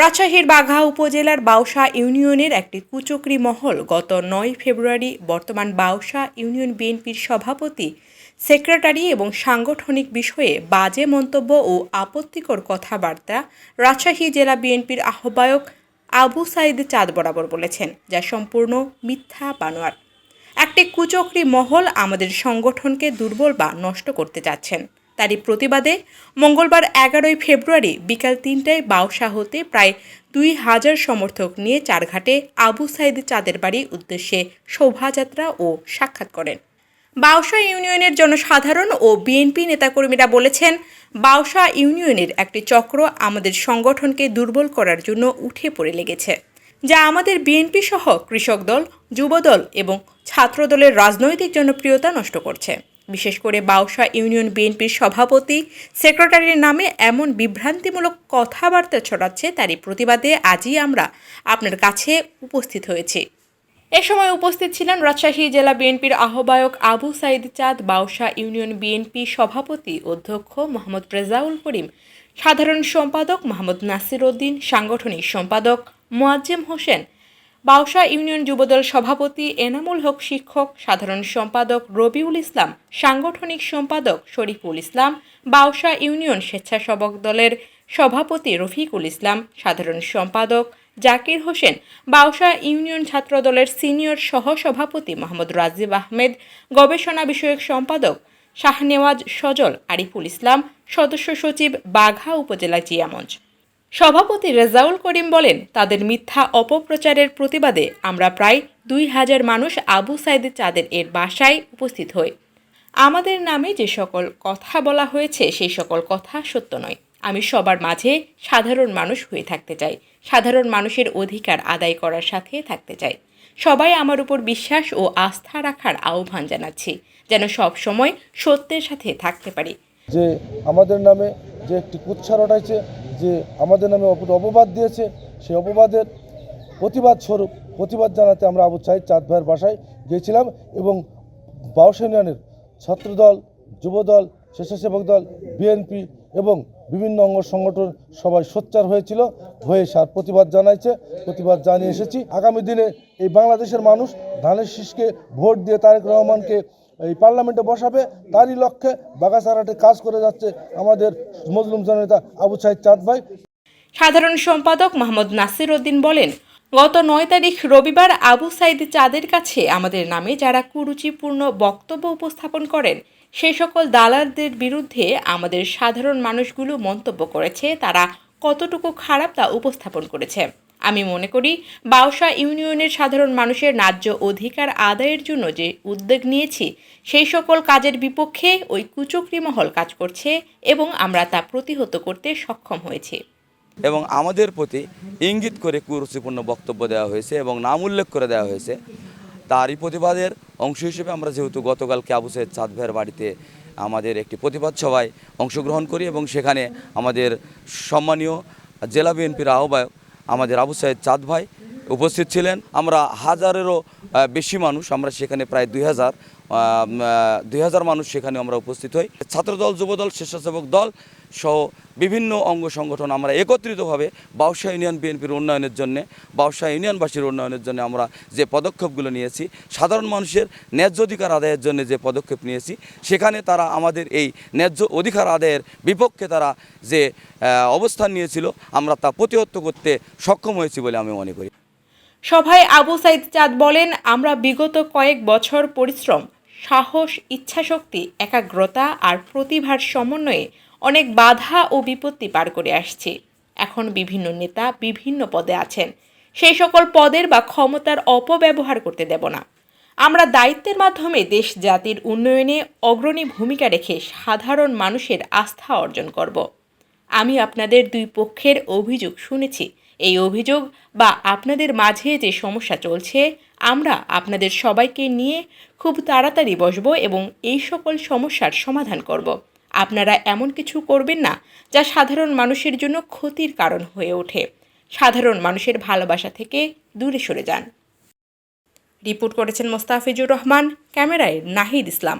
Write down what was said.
রাজশাহীর বাঘা উপজেলার বাউসা ইউনিয়নের একটি কুচক্রি মহল গত নয় ফেব্রুয়ারি বর্তমান বাউসা ইউনিয়ন বিএনপির সভাপতি, সেক্রেটারি এবং সাংগঠনিক বিষয়ে বাজে মন্তব্য ও আপত্তিকর কথাবার্তা রাজশাহী জেলা বিএনপির আহ্বায়ক আবু সাইদ চাঁদ বরাবর বলেছেন, যা সম্পূর্ণ মিথ্যা বানোয়ার একটি কুচক্রি মহল আমাদের সংগঠনকে দুর্বল বা নষ্ট করতে যাচ্ছেন। তারই প্রতিবাদে মঙ্গলবার এগারোই ফেব্রুয়ারি বিকাল তিনটায় বাউসা হতে প্রায় দুই হাজার সমর্থক নিয়ে চারঘাটে আবু সাইদ চাঁদের বাড়ি উদ্দেশ্যে শোভাযাত্রা ও সাক্ষাৎ করেন। বাউসা ইউনিয়নের জনসাধারণ ও বিএনপি নেতাকর্মীরা বলেছেন, বাউসা ইউনিয়নের একটি চক্র আমাদের সংগঠনকে দুর্বল করার জন্য উঠে পড়ে লেগেছে, যা আমাদের বিএনপি সহ কৃষক দল যুবদল এবং ছাত্রদলের রাজনৈতিক জনপ্রিয়তা নষ্ট করছে। বিশেষ করে বাউসা ইউনিয়ন বিএনপির সভাপতি, সেক্রেটারির নামে এমন বিভ্রান্তিমূলক কথাবার্তা ছড়াচ্ছে তারই প্রতিবাদে আজই আমরা আপনার কাছে উপস্থিত হয়েছি। এ সময় উপস্থিত ছিলেন রাজশাহী জেলা বিএনপির আহ্বায়ক আবু সাইদ চাঁদ, বাউসা ইউনিয়ন বিএনপি সভাপতি অধ্যক্ষ মোহাম্মদ রেজাউল করিম, সাধারণ সম্পাদক মোহাম্মদ নাসির উদ্দিন সাংগঠনিক সম্পাদক মোয়াজ্জেম হোসেন বাউসা ইউনিয়ন যুবদল সভাপতি এনামুল হক শিক্ষক, সাধারণ সম্পাদক রবিউল ইসলাম, সাংগঠনিক সম্পাদক শরীফুল ইসলাম, বাউসা ইউনিয়ন স্বেচ্ছাসেবক দলের সভাপতি রফিকুল ইসলাম, সাধারণ সম্পাদক জাকির হোসেন, বাউসা ইউনিয়ন ছাত্র দলের সিনিয়র সহসভাপতি মোহাম্মদ রাজিব আহমেদ, গবেষণা বিষয়ক সম্পাদক শাহনেওয়াজ সজল, আরিফুল ইসলাম, সদস্য সচিব বাঘা উপজেলা জিয়ামঞ্চ। সভাপতি রেজাউল করিম বলেন, তাদের মিথ্যা অপপ্রচারের প্রতিবাদে আমরা প্রায় দুই হাজার মানুষ আবু সাইদ চাঁদের এর বাসায় উপস্থিত হই। আমাদের নামে যে সকল কথা বলা হয়েছে, সেই সকল কথা সত্য নয়। আমি সবার মাঝে সাধারণ মানুষ হয়ে থাকতে চাই। সাধারণ মানুষের অধিকার আদায় করার সাথে থাকতে চাই। সবাই আমার উপর বিশ্বাস ও আস্থা রাখার আহ্বান জানাচ্ছি, যেন সব সময় সত্যের সাথে থাকতে পারি। যে আমাদের নামে যে একটি কুৎসা রটাইছে যে আমাদের নামে অপবাদ দিয়েছে সেই অপবাদের প্রতিবাদ স্বরূপ, প্রতিবাদ জানাতে আমরা আবু সাইদ চাঁদ ভাইয়ের বাসায় গিয়েছিলাম এবং বাউস ইউনিয়নের ছাত্রদল, যুবদল, স্বেচ্ছাসেবক দল, বিএনপি এবং বিভিন্ন অঙ্গ সংগঠন সবাই সোচ্চার হয়েছিল, হয়ে সার প্রতিবাদ জানাইছে, প্রতিবাদ জানিয়ে এসেছি। আগামী দিনে এই বাংলাদেশের মানুষ ধানের শীষকে ভোট দিয়ে তারেক রহমানকে এই পার্লামেন্টে বসাবে, তারই লক্ষ্যে বাগাসারাটে কাজ করে যাচ্ছে আমাদের মজলুম জনতা আবু সাইদ চাঁদ ভাই। সাধারণ সম্পাদক মোহাম্মদ নাসির উদ্দিন বলেন, গত নয় তারিখ রবিবার আবু সাইদ চাঁদের কাছে আমাদের নামে যারা কুরুচিপূর্ণ বক্তব্য উপস্থাপন করেন সেই সকল দালালদের বিরুদ্ধে আমাদের সাধারণ মানুষগুলো মন্তব্য করেছে, তারা কতটুকু খারাপ তা উপস্থাপন করেছে। আমি মনে করি বাউসা ইউনিয়নের সাধারণ মানুষের ন্যায্য অধিকার আদায়ের জন্য যে উদ্যোগ নিয়েছি, সেই সকল কাজের বিপক্ষে ওই কুচক্রি মহল কাজ করছে এবং আমরা তা প্রতিহত করতে সক্ষম হয়েছি। এবং আমাদের প্রতি ইঙ্গিত করে কুরুচিপূর্ণ বক্তব্য দেওয়া হয়েছে এবং নাম উল্লেখ করে দেওয়া হয়েছে। তারই প্রতিবাদের অংশ হিসেবে আমরা যেহেতু গতকালকে আবু সৈয়দ চাঁদ বাড়িতে আমাদের একটি প্রতিবাদ সভায় অংশগ্রহণ করি এবং সেখানে আমাদের সম্মানীয় জেলা বিএনপির আহ্বায়ক আমাদের আবু সাহেব চাঁদ ভাই উপস্থিত ছিলেন। আমরা হাজারেরও বেশি মানুষ, আমরা সেখানে প্রায় দুই হাজার দুই হাজার মানুষ সেখানে আমরা উপস্থিত হই। ছাত্রদল, যুবদল, স্বেচ্ছাসেবক দল সহ বিভিন্ন অঙ্গ সংগঠন আমরা একত্রিতভাবে বাউসা ইউনিয়ন বিএনপির উন্নয়নের জন্য বাউসা ইউনিয়নবাসীর উন্নয়নের জন্য আমরা যে পদক্ষেপগুলো নিয়েছি, সাধারণ মানুষের ন্যায্য অধিকার আদায়ের জন্য যে পদক্ষেপ নিয়েছি, সেখানে তারা আমাদের এই ন্যায্য অধিকার আদায়ের বিপক্ষে তারা যে অবস্থান নিয়েছিল, আমরা তা প্রতিহত করতে সক্ষম হয়েছি বলে আমি মনে করি। সভায় আবু সাইদ চাঁদ বলেন, আমরা বিগত কয়েক বছর পরিশ্রম, সাহস, ইচ্ছাশক্তি, একাগ্রতা আর প্রতিভার সমন্বয়ে অনেক বাধা ও বিপত্তি পার করে আসছি। এখন বিভিন্ন নেতা বিভিন্ন পদে আছেন। সেই সকল পদের বা ক্ষমতার অপব্যবহার করতে দেব না। আমরা দায়িত্বের মাধ্যমে দেশ, জাতির উন্নয়নে অগ্রণী ভূমিকা রেখে সাধারণ মানুষের আস্থা অর্জন করব। আমি আপনাদের দুই পক্ষের অভিযোগ শুনেছি। এই অভিযোগ বা আপনাদের মাঝে যে সমস্যা চলছে, আমরা আপনাদের সবাইকে নিয়ে খুব তাড়াতাড়ি বসবো এবং এই সকল সমস্যার সমাধান করব। আপনারা এমন কিছু করবেন না যা সাধারণ মানুষের জন্য ক্ষতির কারণ হয়ে ওঠে। সাধারণ মানুষের ভালোবাসা থেকে দূরে সরে যান। রিপোর্ট করেছেন মোস্তাফিজুর রহমান, ক্যামেরায় নাহিদ ইসলাম।